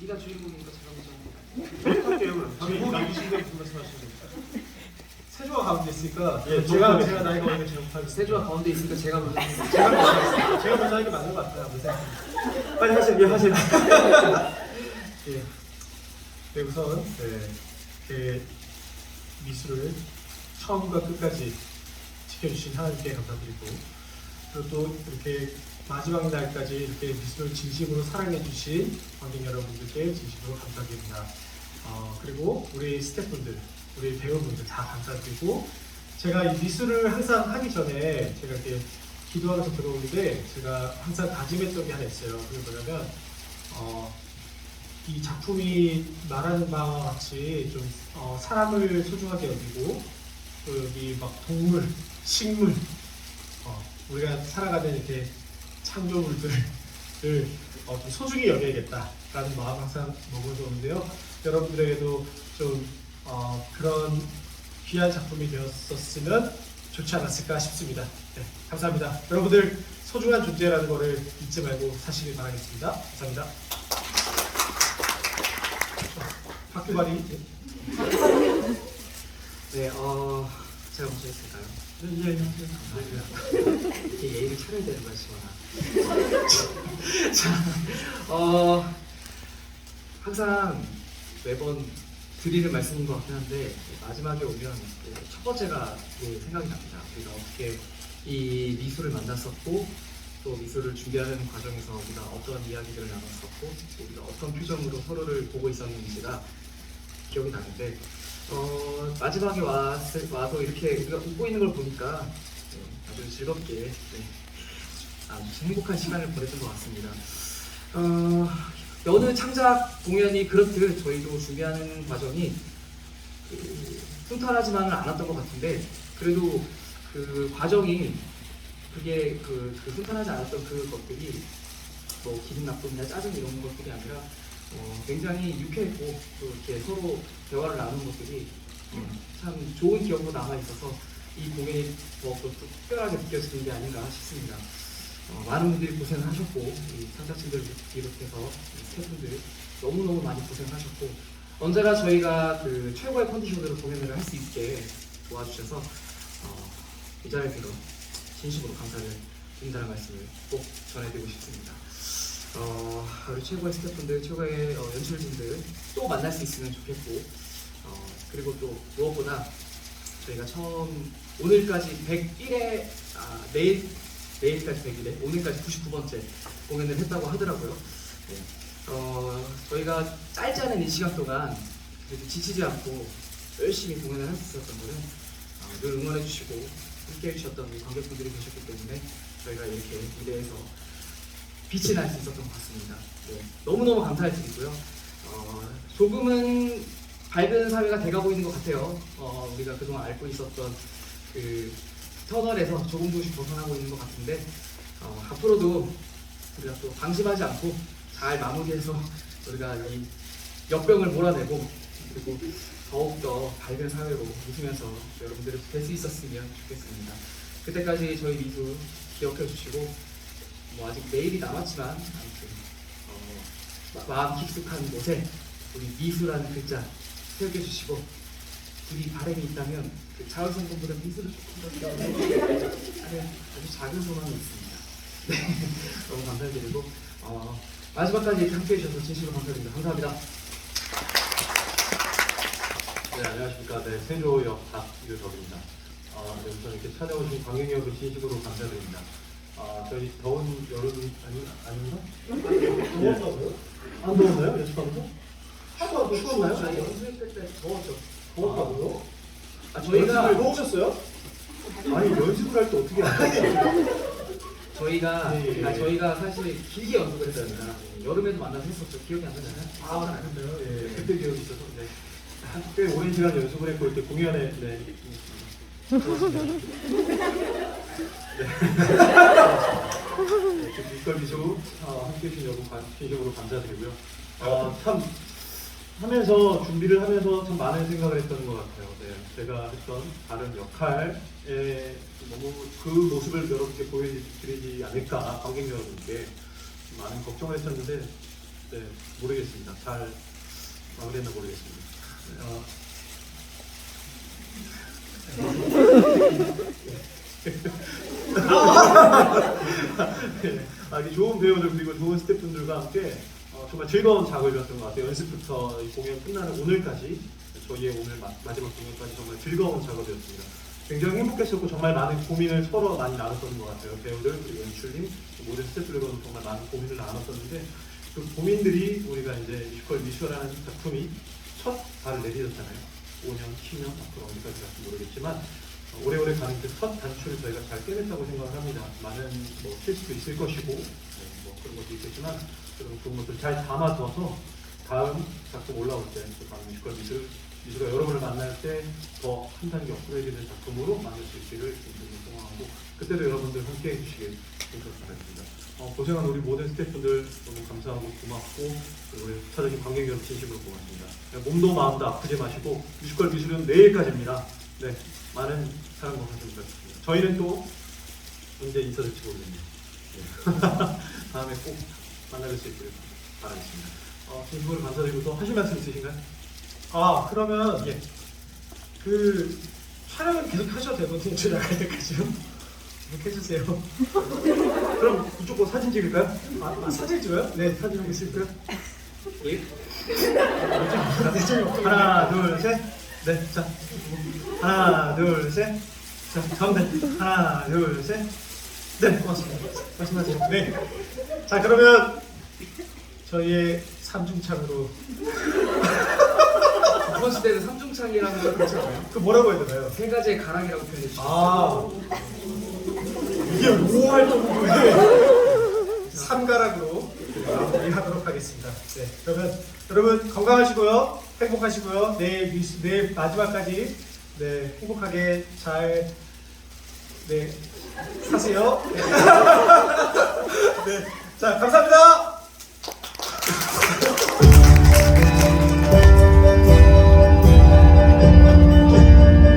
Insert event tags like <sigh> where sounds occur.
네가 주인공이니까 제가 그럼. 말씀하시는 겁니까? 세조가 가운데 있으니까 예, 제가 제목이- 제가 나이가 제목 하겠습니다. 세조가 가운데 있으니까 제가 먼저 제가 먼저. 제가 하는 게 맞는 것 같아요. 빨리 하세요. 예, 하세요. <laughs> 예. 네, 우선 네, 그 미술을 처음과 끝까지 지켜주신 하나님께 감사드리고 그리고 또 이렇게 마지막 날까지 이렇게 미술을 진심으로 사랑해주신 관객 여러분들께 진심으로 감사드립니다. 어, 그리고 우리 스태프분들, 우리 배우분들 다 감사드리고 제가 이 미술을 항상 하기 전에 제가 이렇게 기도하면서 들어오는데 제가 항상 다짐했던 게 하나 있어요. 그게 뭐냐면 어, 이 작품이 말하는 바와 같이 좀 어, 사람을 소중하게 여기고 또 여기 막 동물, 식물, 어, 우리가 살아가는 이렇게 창조물들을 어, 좀 소중히 여겨야겠다라는 마음 항상 먹어서 오는데요. 여러분들에게도 좀 어, 그런 귀한 작품이 되었었으면 좋지 않았을까 싶습니다. 네, 감사합니다. 여러분들 소중한 존재라는 거를 잊지 말고 사시길 바라겠습니다. 감사합니다. 박규발이 네, 어 제가 먼저 했을까요? 예, 예. 이렇게 예의를 차려야 되는 거야, 지원아. 자, 어 항상 매번 드리는 말씀인 것 같긴 한데 마지막에 오면 그첫 번째가 그 생각이 납니다. 우리가 어떻게 이 미술을 만났었고 또 미술을 준비하는 과정에서 우리가 어떤 이야기들을 나눴었고 또 우리가 어떤 표정으로 서로를 보고 있었는지가 기억이 나는데 어, 마지막에 왔을, 와서 이렇게 우리가 웃고 있는 걸 보니까 네, 아주 즐겁게 네, 아주 행복한 시간을 보냈던 것 같습니다. 어, 여느 창작 공연이 그렇듯 저희도 준비하는 과정이 그, 순탄하지만은 않았던 것 같은데 그래도 그 과정이 그게 그, 그 순탄하지 않았던 그 것들이 뭐 기분 나쁨이나 짜증 이런 것들이 아니라 어, 굉장히 유쾌했고 또 이렇게 서로 대화를 나눈 것들이 어, 참 좋은 기억으로 남아 있어서 이 공연이 더욱더 특별하게 느껴지는 게 아닌가 싶습니다. 어, 많은 분들이 고생을 하셨고 이 창작진들 비롯해서 이 스태프분들 너무너무 많이 고생을 하셨고 언제나 저희가 그 최고의 컨디션으로 공연을 할 수 있게 도와주셔서 어, 이 자리에서 진심으로 감사를 드린다는 말씀을 꼭 전해드리고 싶습니다. 어, 우리 최고의 스태프분들, 최고의 어, 연출진들 또 만날 수 있으면 좋겠고 어, 그리고 또 무엇보다 저희가 처음 오늘까지 101회 아, 내일 내일까지 100일에 오늘까지 99번째 공연을 했다고 하더라고요. 네. 어, 저희가 짧지 않은 이 시간 동안 그래도 지치지 않고 열심히 공연을 할 수 있었던 거는 어, 늘 응원해 주시고 함께 해 주셨던 우리 관객분들이 계셨기 때문에 저희가 이렇게 무대에서 빛이 날 수 있었던 것 같습니다. 네. 너무너무 감사를 드리고요. 어, 조금은 밝은 사회가 돼가고 있는 것 같아요. 어, 우리가 그동안 앓고 있었던 그 터널에서 조금 조금씩 벗어나고 있는 것 같은데 어, 앞으로도 우리가 또 방심하지 않고 잘 마무리해서 우리가 이 역병을 몰아내고 그리고 더욱더 밝은 사회로 웃으면서 여러분들을 뵐 수 있었으면 좋겠습니다. 그때까지 저희 미술 기억해 주시고 뭐 아직 내일이 남았지만 아무튼 어, 마- 마음 깊숙한 곳에 우리 미술하는 글자 새겨 주시고 둘이 바람이 있다면 그 자을 성공보다 미술을 조금 더 하는 아주 작은 소망이 있습니다. 네, <laughs> 너무 감사드리고 어, 마지막까지 함께해 주셔서 진심으로 감사드립니다. 감사합니다. 네, 안녕하십니까. 네, 세조 역 박유덕입니다. 아, 네, 우선 이렇게 찾아오신 관객 여러분 진심으로 감사드립니다. 아, 저희 더운 여름 아니 아닌가? 더웠다고요? 안 더웠나요? 연습하면서? 하도 안 추웠나요? 아니, 연습할 때 더웠죠. 더웠다고요? 아, 저희가 더우셨어요? 아니 연습을 할 때 어떻게 알아요? 저희가 예, 예. 아, 저희가 사실 길게 연습을 했습니다. 여름에도 만나서 했었죠. 기억이 안 나잖아요. 아, 그래요? 예, 그때 기억이 있어서 네. 한꽤 오랜 시간 연습을 했고 이렇게 공연에 네. 네. 네, 뮤지컬 미쇼 어, 함께 해주신 여러분 관- 진심으로 감사드리고요. 어, 참 하면서 준비를 하면서 참 많은 생각을 했던 것 같아요. 네, 제가 했던 다른 역할에 너무 그 모습을 여러분께 보여드리지 않을까 관객 여러분께 많은 걱정을 했었는데 네, 모르겠습니다. 잘 마무리했나 모르겠습니다. 어, 네, 아주 좋은 배우들 그리고 좋은 스태프분들과 함께 어, 정말 즐거운 작업이었던 것 같아요. 연습부터 이 공연 끝나는 오늘까지 저희의 오늘 마, 마지막 공연까지 정말 즐거운 작업이었습니다. 굉장히 행복했었고 정말 많은 고민을 서로 많이 나눴던 것 같아요. 배우들 그리고 연출님 모든 스태프들과도 정말 많은 고민을 나눴었는데 그 고민들이 우리가 이제 뮤지컬 미슈라는 작품이 첫 발을 내딛었잖아요. 5년, 10년 앞으로 어디까지 갈지 모르겠지만 어, 오래오래 가는 그 첫 단추를 저희가 잘 깨냈다고 생각을 합니다. 많은 뭐 실수도 있을 것이고 네, 뭐 그런 것도 있겠지만 그런 좋은 것들 잘 담아둬서 다음 작품 올라올 다음 뮤지컬 미술 미술가 여러분을 만날 때 더 한 단계 업그레이드된 작품으로 만날 수 있기를 진심으로 소망하고 그때도 여러분들 함께 해 주시길 진심으로 바랍니다. 어, 고생한 우리 모든 스태프분들 너무 감사하고 고맙고 우리 찾아주신 관객 여러분 진심으로 고맙습니다. 몸도 마음도 아프지 마시고 뮤지컬 미술은 내일까지입니다. 네, 많은 사랑 고하셨으면 좋겠습니다. 저희는 또 언제 인사될지 모르겠네요. 네. <laughs> 다음에 꼭 만나뵐 수 있기를 바라겠습니다. 어, 진심으로 감사드리고 또 하실 말씀 있으신가요? 아 그러면 예. 그 촬영은 계속 하셔도 되거든요. 저 나갈 때까지요. 이렇게 해주세요. <laughs> 그럼 이쪽 거 사진 찍을까요? 아, 아, 사진 찍어요? 네 사진 하겠습니다. 예? 사진이 없죠. 하나, 둘, 셋. 네, 자. 하나, 둘, 셋. 자, 가운데. 하나, 둘, 셋. 네, 고맙습니다. 말씀하세요. 네. 자 그러면 저희의 삼중창으로 <laughs> 이번 시대는 삼중창이라는 걸 그렇잖아요. 그 뭐라고 해야 되나요? 세 가지의 가랑이라고 표현해 주셨어요. 아 이게 뭐할 정도의 삼가락으로 마무리하도록 하겠습니다. 네, 그러면 여러분 건강하시고요, 행복하시고요. 내일 내일 마지막까지 네 행복하게 잘 네 사세요. <laughs> 네, 자 감사합니다.